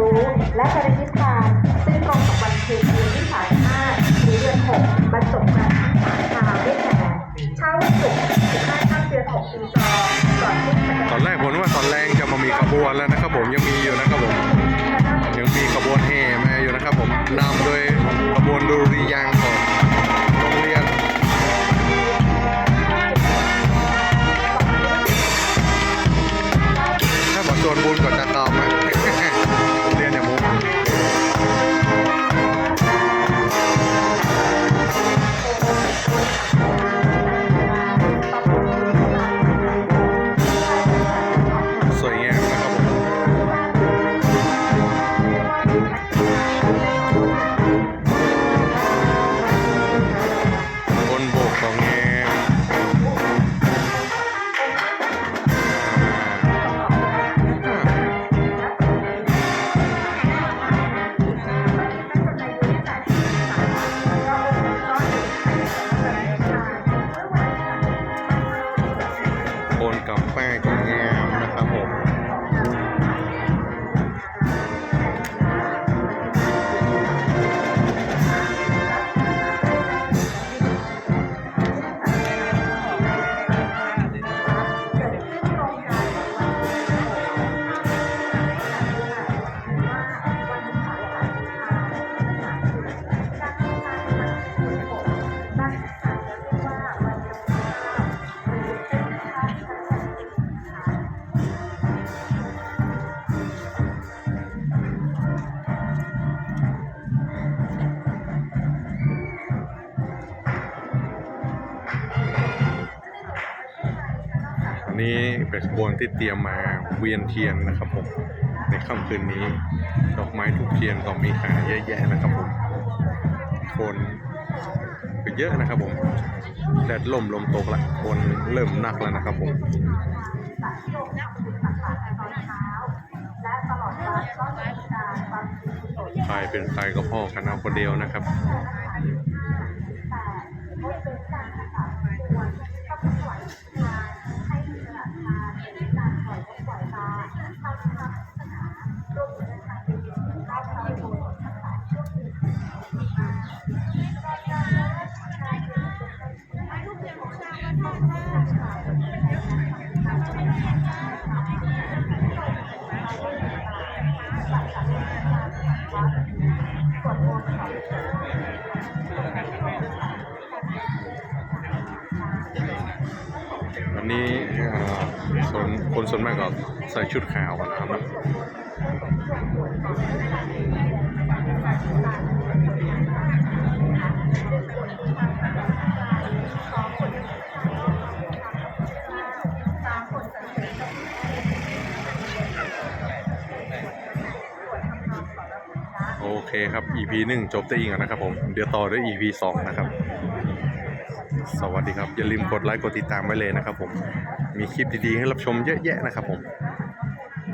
รู้ และปรินิพพาน ซึ่งตรงกับวันเพ็ญเดือนที่35หรือเดือน6บรรจบกันทั้งสามชาวได้แก่เช้าวันศุกร์15ค่ำเดือน6ปีจอก่อนขึ้นแสดงตอนแรกผมว่าตอนแรงจะมามีขบวนแล้วนะครับผมยังมีอยู่นะครับผมยังมีขบวนแห่มาอยู่นะครับผมนำโดยขบวนดุริยางของโรงเรียนถ้าบอกชวนบุญก่อนจะตามน บนกับแป้งของแงมนะครับผม นี้เป็นขบวนที่เตรียมมาเวียนเทียนนะครับผมในค่ำคืนนี้ ดอกไม้ทุกเทียนก็มีขายเยอะแยะนะครับผมคนก็เยอะนะครับผมแดดล่มลมตกละคนเริ่มหนักแล้วนะครับผมใครเป็นใครก็พ่อกันเอาคนเดียวนะครับ วันนี้เอ่อส่วนคนส่วนมากก็ใส่ชุดขาวกันนะครับ โอเคครับ EP หนึ่งจบได้อีกแล้วนะครับผม เดี๋ยวต่อด้วย EP สองนะครับ สวัสดีครับ อย่าลืมกดไลค์กดติดตามไว้เลยนะครับผม มีคลิปดีๆให้รับชมเยอะแยะนะครับผม